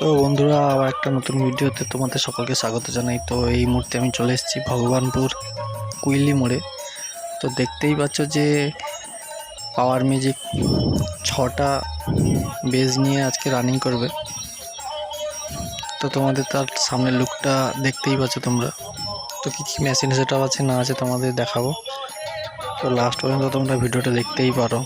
তো বন্ধুরা, আবার একটা নতুন ভিডিওতে তোমাদের সকলকে স্বাগত জানাই। তো এই মুহূর্তে আমি চলে এসেছি ভগবানপুর কুইলি মোড়ে। তো দেখতেই পাচ্ছ যে পাওয়ার মিউজিক ছটা বেজ নিয়ে আজকে রানিং করবে। তো তোমাদের তার সামনের লুকটা দেখতেই পাচ্ছ তোমরা। তো কী কী মেশিন সেটাও আছে না আছে তোমাদের দেখাবো। তো লাস্ট পর্যন্ত তোমরা ভিডিওটা দেখতেই পারো।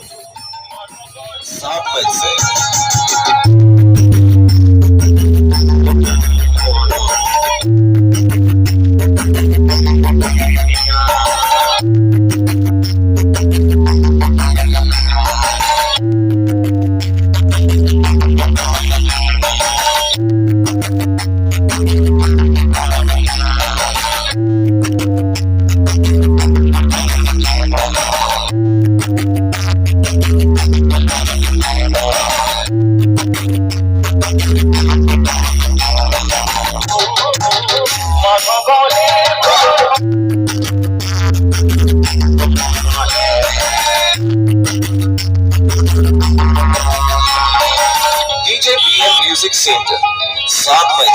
Music Center, South Lake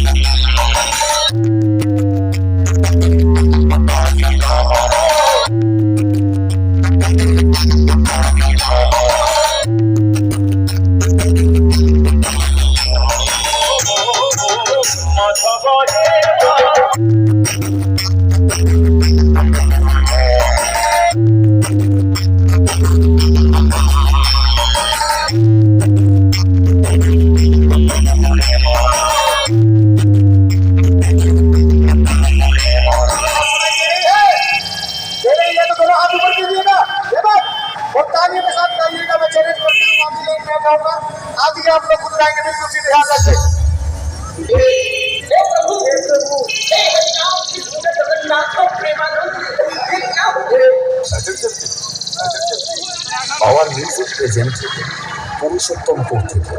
आप लोग खुद गाएँगे बिल्कुल सीधे ध्यान रखें মিউজিক প্রেজেন্ট পুরুষোত্তমপুর থেকে